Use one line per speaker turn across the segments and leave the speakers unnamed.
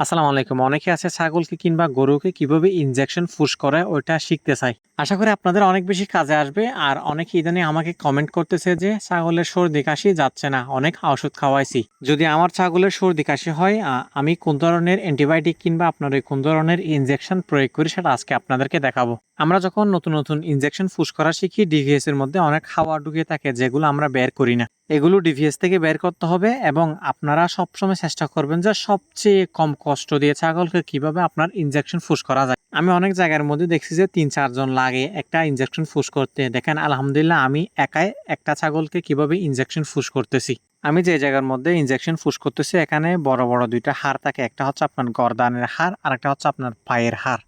আসসালামু আলাইকুম। অনেকে আছে ছাগলকে কিংবা গরুকে কীভাবে ইনজেকশন ফুস করে, ওইটা শিখতে চাই আশা করি আপনাদের অনেক বেশি কাজে আসবে। আর অনেকে ইদানিং আমাকে কমেন্ট করতেছে যে, ছাগলের সর্দি কাশি যাচ্ছে না, অনেক ওষুধ খাওয়াইছি। যদি আমার ছাগলের সর্দি কাশি হয় আমি কোন ধরনের অ্যান্টিবায়োটিক কিংবা আপনার কোন ধরনের ইনজেকশন প্রয়োগ করি, সেটা আজকে আপনাদেরকে দেখাবো। আমরা যখন নতুন নতুন ইনজেকশন ফুস করা শিখি ডিভিএস এর মধ্যে অনেক খাওয়া ঢুকিয়ে থাকে, যেগুলো আমরা বের করি না। এগুলো ডিভিএস থেকে বের করতে হবে এবং আপনারা সবসময় চেষ্টা করবেন যে সবচেয়ে কম কষ্ট দিয়ে ছাগলকে কীভাবে আপনার ইনজেকশন ফুস করা যায়। আমি অনেক জায়গার মধ্যে দেখছি যে তিন চারজন লাগে একটা ইনজেকশন ফুস করতে। দেখেন, আলহামদুলিল্লাহ আমি একাই একটা ছাগলকে কীভাবে ইনজেকশন ফুস করতেছি। আমি যে জায়গার মধ্যে ইনজেকশন ফুস করতেছি, এখানে বড় বড় দুইটা হাড় থাকে। একটা হচ্ছে আপনার গরদানের হাড় আর একটা হচ্ছে আপনার পায়ের হাড়।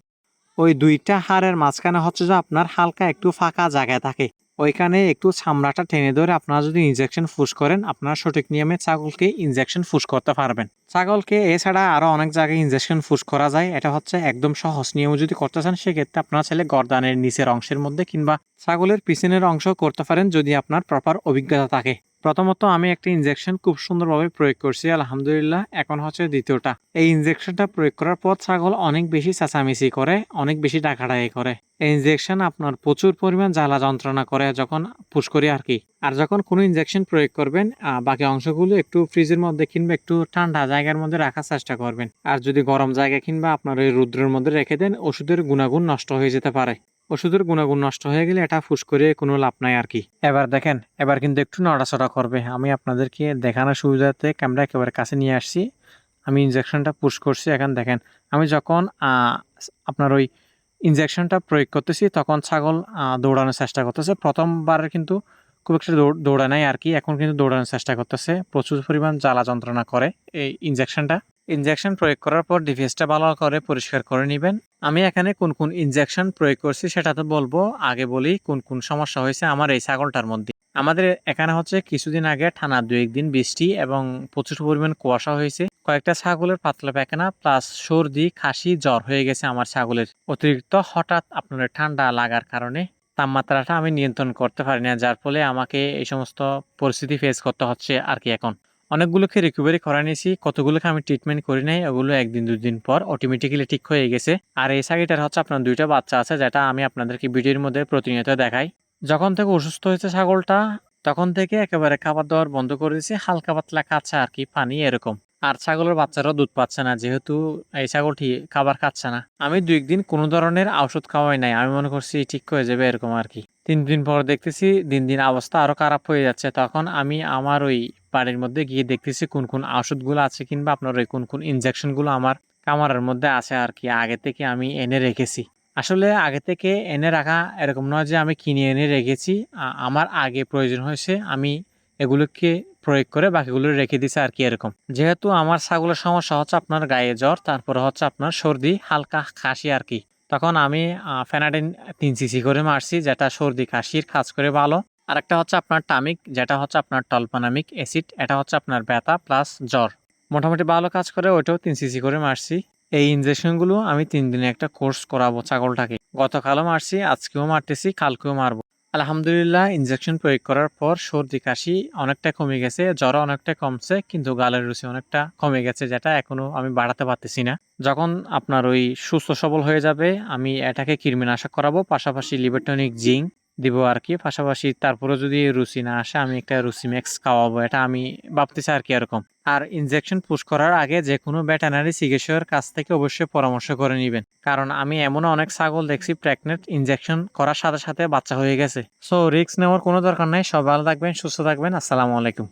ওই দুইটা হাড়ের মাঝখানে হচ্ছে যে আপনার হালকা একটু ফাঁকা জায়গায় থাকে। ওইখানে একটু ছামড়াটা টেনে ধরে আপনারা যদি ইনজেকশন ফুস করেন, আপনারা সঠিক নিয়মে ছাগলকে ইনজেকশন ফুস করতে পারবেন। ছাগলকে এছাড়া আরও অনেক জায়গায় ইনজেকশন ফুস করা যায়। এটা হচ্ছে একদম সহজ নিয়ম। যদি করতে চান, সেক্ষেত্রে আপনার ছেলে গরদানের নিচের অংশের মধ্যে কিংবা ছাগলের পিছনের অংশ করতে পারেন যদি আপনার প্রপার অভিজ্ঞতা থাকে। প্রথমত আমি একটা ইনজেকশন খুব সুন্দরভাবে প্রয়োগ করছি, আলহামদুলিল্লাহ। এখন হচ্ছে দ্বিতীয়টা। এই ইনজেকশনটা প্রয়োগ করার পর ছাগল অনেক বেশি চেঁচামেচি করে, অনেক বেশি ডাকাডাকি করে। এই ইনজেকশন আপনার প্রচুর পরিমাণ জ্বালা যন্ত্রণা করে যখন পুশ করি আর কি। আর যখন কোনো ইনজেকশন প্রয়োগ করবেন বাকি অংশগুলো একটু ফ্রিজের মধ্যে কিংবা একটু ঠান্ডা জায়গার মধ্যে রাখার চেষ্টা করবেন। আর যদি গরম জায়গা কিংবা আপনার ওই রুদ্রের মধ্যে রেখে দেন, ওষুধের গুণাগুণ নষ্ট হয়ে যেতে পারে। ওষুধের গুণাগুণ নষ্ট হয়ে গেলে এটা ফুস করে কোনো লাভ নাই আর কি। এবার দেখেন, এবার কিন্তু একটু নড়াচড়া করবে। আমি আপনাদেরকে দেখানোর সুবিধাতে ক্যামেরা একেবারে কাছে নিয়ে আসছি। আমি ইনজেকশনটা পুশ করছি। এখন দেখেন, আমি যখন আপনার ওই ইনজেকশনটা প্রয়োগ করতেছি, তখন ছাগল দৌড়ানোর চেষ্টা করতেছে। প্রথমবার কিন্তু খুব একটা দৌড়- দৌড়ায় নাই আর কি। এখন কিন্তু দৌড়ানোর চেষ্টা করতেছে। প্রচুর পরিমাণ জ্বালা যন্ত্রণা করে এই ইনজেকশনটা ইনজেকশন প্রয়োগ করার পর ডিভাইসটা ভালো করে পরিষ্কার করে নেবেন। আমি এখানে কোন কোন ইনজেকশন প্রয়োগ করছি সেটা তো বলব। আগে বলি কোন কোন সমস্যা হয়েছে আমার এই ছাগলটার মধ্যে। আমাদের এখানে হচ্ছে কিছুদিন আগে টানা দু একদিন বৃষ্টি এবং প্রচুর পরিমাণ কুয়াশা হয়েছে। কয়েকটা ছাগলের পাতলা পায়খানা প্লাস সর্দি, খাসি, জ্বর হয়ে গেছে আমার ছাগলের। অতিরিক্ত হঠাৎ আপনার ঠান্ডা লাগার কারণে তাপমাত্রাটা আমি নিয়ন্ত্রণ করতে পারি না, যার ফলে আমাকে এই সমস্ত পরিস্থিতি ফেস করতে হচ্ছে আর কি এখন। অনেকগুলোকে রিকভারি করা নিয়েছি, কতগুলোকে আমি ট্রিটমেন্ট করি নাই, ওগুলো একদিন, দুদিন পর অটোমেটিক্যালি ঠিক হয়ে গেছে। আর এই ছাগিটার হচ্ছে আপনার দুইটা বাচ্চা আছে, যেটা আমি আপনাদেরকে ভিডিওর মধ্যে প্রতিনিয়ত দেখাই। যখন থেকে অসুস্থ হয়েছে ছাগলটা, তখন থেকে একেবারে খাবার দাবার বন্ধ করে দিয়েছি, হালকা পাতলা খাচ্ছে আর কি, পানি এরকম। আর ছাগলের বাচ্চারাও দুধ পাচ্ছে না, যেহেতু এই ছাগলটি খাবার খাচ্ছে না। আমি দুই একদিন কোনো ধরনের ওষুধ খাওয়াই নাই, আমি মনে করছি ঠিক হয়ে যাবে এরকম আর কি। তিন দিন পর দেখতেছি দিন দিন অবস্থা আরও খারাপ হয়ে যাচ্ছে। তখন আমি আমার ওই বাড়ির মধ্যে গিয়ে দেখতেছি কোন কোন ওষুধগুলো আছে কিংবা আপনার ওই কোন কোন ইনজেকশনগুলো আমার কামারের মধ্যে আছে আর কি, আগে থেকে আমি এনে রেখেছি। আসলে আগে থেকে এনে রাখা এরকম নয় যে আমি কিনে এনে রেখেছি আমার আগে প্রয়োজন হয়েছে আমি এগুলোকে প্রয়োগ করে বাকিগুলো রেখে দিছি আর কি এরকম। যেহেতু আমার ছাগলের সমস্যা হচ্ছে আপনার গায়ে জ্বর, তারপরে হচ্ছে আপনার সর্দি, হালকা খাসি আর কি। তখন আমি ফেনাডিন তিন সিসি করে মারছি, যেটা সর্দি, কাশির কাজ করে ভালো। আর একটা হচ্ছে আপনার টামিক, যেটা হচ্ছে আপনার টলপানামিক অ্যাসিড, এটা হচ্ছে আপনার ব্যথা প্লাস জ্বর। মোটামুটি ভালো কাজ করে ওইটাও তিন সিসি করে মারছি। এই ইনজেকশনগুলো আমি তিন দিনে একটা কোর্স করাবো ছাগলটাকে। গতকালও মারছি, আজকেও মারতেছি, কালকেও মারবো। আলহামদুলিল্লাহ ইনজেকশন প্রয়োগ করার পর সর্দি, কাশি অনেকটা কমে গেছে, জ্বর অনেকটা কমছে, কিন্তু গালের রুচি অনেকটা কমে গেছে, যেটা এখনও আমি বাড়াতে পারতেছি না। যখন আপনার ওই সুস্থ সবল হয়ে যাবে, আমি এটাকে কৃমিনাশক করাবো, পাশাপাশি লিবেটনিক জিঙ্ক দিব আর কি পাশাপাশি তারপরে যদি রুচি না আসে, আমি একটা রুচি ম্যাক্স খাওয়াবো, এটা আমি ভাবতেছি আর কি এরকম। আর ইনজেকশন পুশ করার আগে যে কোনো ভেটেনারি চিকিৎসকের কাছ থেকে অবশ্যই পরামর্শ করে নেবেন। কারণ আমি এমন অনেক ছাগল দেখছি প্রেগনেন্ট ইনজেকশন করার সাথে সাথে বাচ্চা হয়ে গেছে। সো রিস্ক নেওয়ার কোনো দরকার নাই। সব ভালো থাকবেন, সুস্থ থাকবেন। আসসালামু আলাইকুম।